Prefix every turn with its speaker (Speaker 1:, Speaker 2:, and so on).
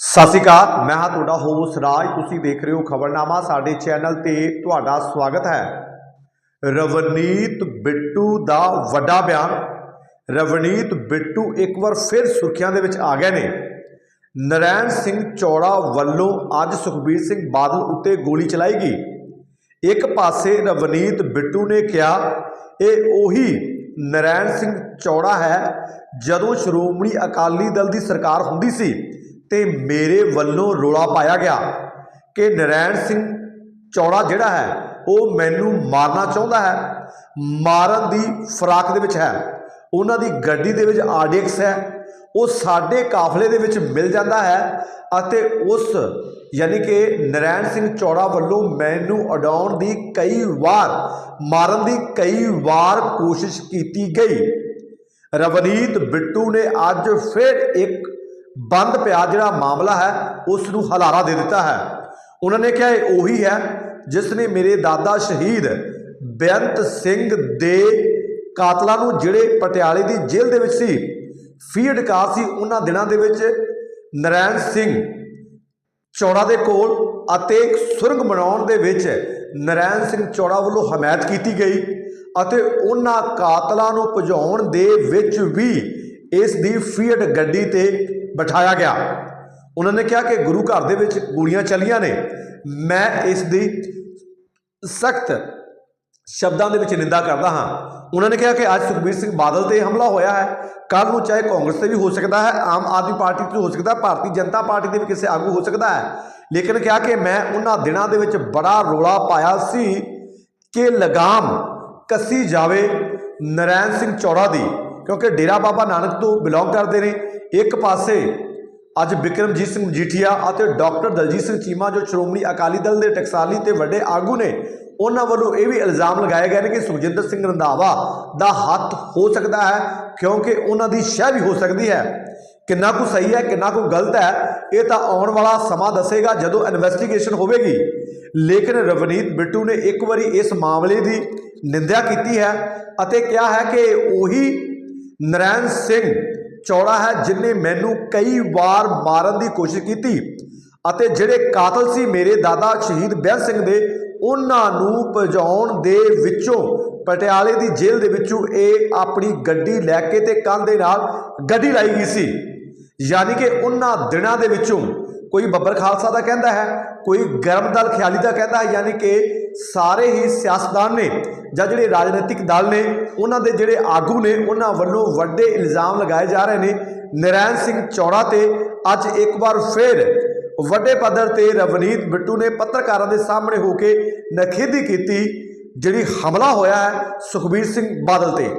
Speaker 1: ਸਤਿ ਸ਼੍ਰੀ ਅਕਾਲ, ਮੈਂ ਹਾਂ ਤੁਹਾਡਾ ਹੋਸਟ ਰਾਜ। ਤੁਸੀਂ ਦੇਖ ਰਹੇ ਹੋ ਖਬਰਨਾਮਾ, ਸਾਡੇ ਚੈਨਲ ਤੇ ਤੁਹਾਡਾ ਸਵਾਗਤ ਹੈ। ਰਵਨੀਤ ਬਿੱਟੂ ਦਾ ਵੱਡਾ ਬਿਆਨ। ਰਵਨੀਤ ਬਿੱਟੂ ਇੱਕ ਵਾਰ ਫਿਰ ਸੁਰਖੀਆਂ ਦੇ ਵਿੱਚ ਆ ਗਏ ਨੇ। ਨਰੈਣ ਸਿੰਘ ਚੌੜਾ ਵੱਲੋਂ ਅੱਜ ਸੁਖਬੀਰ ਸਿੰਘ ਬਾਦਲ ਉੱਤੇ ਗੋਲੀ ਚਲਾਈ ਗਈ ਇੱਕ ਪਾਸੇ ਰਵਨੀਤ ਬਿੱਟੂ ਨੇ ਕਿਹਾ, ਇਹ ਉਹੀ ਨਰੈਣ ਸਿੰਘ ਚੌੜਾ ਹੈ, ਜਦੋਂ ਸ਼੍ਰੋਮਣੀ ਅਕਾਲੀ ਦਲ ਦੀ ਸਰਕਾਰ ਹੁੰਦੀ ਸੀ ਤੇ ਮੇਰੇ ਵੱਲੋਂ ਰੋਲਾ ਪਾਇਆ ਗਿਆ ਕਿ ਨਰੈਣ ਸਿੰਘ ਚੌੜਾ ਜਿਹੜਾ ਹੈ, ਉਹ ਮੈਨੂੰ ਮਾਰਨਾ ਚਾਹੁੰਦਾ ਹੈ, ਮਾਰਨ ਦੀ ਫਰਾਕ ਦੇ ਵਿੱਚ ਹੈ। ਉਹਨਾਂ ਦੀ ਗੱਡੀ ਦੇ ਵਿੱਚ ਆਰਡੀਐਕਸ ਹੈ, ਉਹ ਸਾਡੇ ਕਾਫਲੇ ਦੇ ਵਿੱਚ ਮਿਲ ਜਾਂਦਾ ਹੈ ਅਤੇ ਉਸ ਯਾਨੀ ਕਿ ਨਰੈਣ ਸਿੰਘ ਚੌੜਾ ਵੱਲੋਂ ਮੈਨੂੰ ਉਡਾਉਣ ਦੀ ਕਈ ਵਾਰ, ਮਾਰਨ ਦੀ ਕਈ ਵਾਰ ਕੋਸ਼ਿਸ਼ ਕੀਤੀ ਗਈ। ਰਵਨੀਤ ਬਿੱਟੂ ਨੇ ਅੱਜ ਫਿਰ ਇੱਕ ਬੰਦ ਪਿਆ ਜਿਹੜਾ ਮਾਮਲਾ ਹੈ, ਉਸ ਨੂੰ ਹਲਾਰਾ ਦੇ ਦਿੱਤਾ ਹੈ। ਉਹਨਾਂ ਨੇ ਕਿਹਾ, ਇਹ ਉਹੀ ਹੈ ਜਿਸ ਨੇ ਮੇਰੇ ਦਾਦਾ ਸ਼ਹੀਦ ਬੇਅੰਤ ਸਿੰਘ ਦੇ ਕਾਤਲਾਂ ਨੂੰ ਜਿਹੜੇ ਪਟਿਆਲੇ ਦੀ ਜੇਲ੍ਹ ਦੇ ਵਿੱਚ ਸੀ, ਫੀਡ ਕਾਰ ਸੀ, ਉਹਨਾਂ ਦਿਨਾਂ ਦੇ ਵਿੱਚ ਨਰੈਣ ਸਿੰਘ ਚੌੜਾ ਦੇ ਕੋਲ ਅਤੇ ਸੁਰੰਗ ਬਣਾਉਣ ਦੇ ਵਿੱਚ ਨਰੈਣ ਸਿੰਘ ਚੌੜਾ ਵੱਲੋਂ ਹਮਾਇਤ ਕੀਤੀ ਗਈ ਅਤੇ ਉਹਨਾਂ ਕਾਤਲਾਂ ਨੂੰ ਭਜਾਉਣ ਦੇ ਵਿੱਚ ਵੀ ਇਸ ਦੀ ਫੀਡ ਗੱਡੀ ਤੇ ਬਿਠਾਇਆ ਗਿਆ। ਉਹਨਾਂ ਨੇ ਕਿਹਾ ਕਿ ਗੁਰੂ ਘਰ ਦੇ ਵਿੱਚ ਗੋਲੀਆਂ ਚੱਲੀਆਂ ਨੇ। ਮੈਂ ਇਸ ਦੀ ਸਖਤ ਸ਼ਬਦਾਂ ਦੇ ਵਿੱਚ ਨਿੰਦਾ ਕਰਦਾ ਹਾਂ। ਉਹਨਾਂ ਨੇ ਕਿਹਾ ਕਿ ਅੱਜ ਸੁਖਬੀਰ ਸਿੰਘ ਬਾਦਲ ਤੇ ਹਮਲਾ ਹੋਇਆ ਹੈ। ਕੱਲ ਨੂੰ ਚਾਹੇ ਕਾਂਗਰਸ ਤੇ ਵੀ ਹੋ ਸਕਦਾ ਹੈ, ਆਮ ਆਦਮੀ ਪਾਰਟੀ ਤੇ ਹੋ ਸਕਦਾ ਹੈ, ਭਾਰਤੀ ਜਨਤਾ ਪਾਰਟੀ ਦੇ ਵੀ ਕਿਸੇ ਆਗੂ ਹੋ ਸਕਦਾ ਹੈ। ਲੇਕਿਨ ਕਿਹਾ ਕਿ ਮੈਂ ਉਹਨਾਂ ਦਿਨਾਂ ਦੇ ਵਿੱਚ ਬੜਾ ਰੋਲਾ ਪਾਇਆ ਸੀ ਕਿ ਲਗਾਮ ਕੱਸੀ ਜਾਵੇ ਨਰੈਣ ਸਿੰਘ ਚੌੜਾ ਦੀ, ਕਿਉਂਕਿ ਡੇਰਾ ਬਾਬਾ ਨਾਨਕ ਤੋਂ ਬਿਲੋਂਗ ਕਰਦੇ ਨੇ। ਇੱਕ ਪਾਸੇ ਅੱਜ ਬਿਕਰਮਜੀਤ ਸਿੰਘ ਮਜੀਠੀਆ ਅਤੇ ਡਾਕਟਰ ਦਲਜੀਤ ਸਿੰਘ ਚੀਮਾ ਜੋ ਸ਼੍ਰੋਮਣੀ ਅਕਾਲੀ ਦਲ ਦੇ ਟਕਸਾਲੀ ਤੇ ਵੱਡੇ ਆਗੂ ਨੇ, ਉਹਨਾਂ ਵੱਲੋਂ ਇਹ ਵੀ ਇਲਜ਼ਾਮ ਲਗਾਏ ਗਏ ਨੇ ਕਿ ਸੁਖਜਿੰਦਰ ਸਿੰਘ ਰੰਧਾਵਾ ਦਾ ਹੱਥ ਹੋ ਸਕਦਾ ਹੈ, ਕਿਉਂਕਿ ਉਹਨਾਂ ਦੀ ਸ਼ਹਿ ਵੀ ਹੋ ਸਕਦੀ ਹੈ। ਕਿੰਨਾ ਕੁ ਸਹੀ ਹੈ, ਕਿੰਨਾ ਕੁ ਗਲਤ ਹੈ, ਇਹ ਤਾਂ ਆਉਣ ਵਾਲਾ ਸਮਾਂ ਦੱਸੇਗਾ ਜਦੋਂ ਇਨਵੈਸਟੀਗੇਸ਼ਨ ਹੋਵੇਗੀ। ਲੇਕਿਨ ਰਵਨੀਤ ਬਿੱਟੂ ਨੇ ਇੱਕ ਵਾਰੀ ਇਸ ਮਾਮਲੇ ਦੀ ਨਿੰਦਿਆ ਕੀਤੀ ਹੈ ਅਤੇ ਕਿਹਾ ਹੈ ਕਿ ਉਹੀ ਨਰੈਣ ਸਿੰਘ ਚੌੜਾ ਹੈ ਜਿਨੇ ਮੈਨੂੰ ਕਈ ਵਾਰ ਮਾਰਨ ਦੀ ਕੋਸ਼ਿਸ਼ ਕੀਤੀ ਅਤੇ ਜਿਹੜੇ ਕਾਤਲ ਸੀ ਮੇਰੇ ਦਾਦਾ ਸ਼ਹੀਦ ਬੇਅੰਤ ਸਿੰਘ ਦੇ, ਉਹਨਾਂ ਨੂੰ ਭਜਾਉਣ ਦੇ ਵਿੱਚੋਂ ਪਟਿਆਲੇ ਦੀ ਜੇਲ੍ਹ ਦੇ ਵਿੱਚੋਂ ਇਹ ਆਪਣੀ ਗੱਡੀ ਲੈ ਕੇ ਤੇ ਕੰਨ ਦੇ ਨਾਲ ਗੱਡੀ ਲਾਈ ਗਈ ਸੀ। ਯਾਨੀ ਕਿ ਉਹਨਾਂ ਦਿਨਾਂ ਦੇ ਵਿੱਚੋਂ ਕੋਈ ਬੱਬਰ ਖਾਲਸਾ ਦਾ ਕਹਿੰਦਾ ਹੈ, ਕੋਈ ਗਰਮ ਦਲ ਖਿਆਲੀ ਦਾ ਕਹਿੰਦਾ ਹੈ, ਯਾਨੀ ਕਿ ਸਾਰੇ ਹੀ ਸਿਆਸਤਦਾਨ ਨੇ ਜਾਂ ਜਿਹੜੇ ਰਾਜਨੀਤਿਕ ਦਲ ਨੇ, ਉਹਨਾਂ ਦੇ ਜਿਹੜੇ ਆਗੂ ਨੇ, ਉਹਨਾਂ ਵੱਲੋਂ ਵੱਡੇ ਇਲਜ਼ਾਮ ਲਗਾਏ ਜਾ ਰਹੇ ਨੇ। ਨਰੈਣ ਸਿੰਘ ਚੌੜਾ ਤੇ ਅੱਜ ਇੱਕ ਵਾਰ ਫਿਰ ਵੱਡੇ ਪੱਧਰ ਤੇ ਰਵਨੀਤ ਬਿੱਟੂ ਨੇ ਪੱਤਰਕਾਰਾਂ ਦੇ ਸਾਹਮਣੇ ਹੋ ਕੇ ਨਖੇਦੀ ਕੀਤੀ, ਜਿਹੜੀ ਹਮਲਾ ਹੋਇਆ ਹੈ ਸੁਖਬੀਰ ਸਿੰਘ ਬਾਦਲ ਤੇ।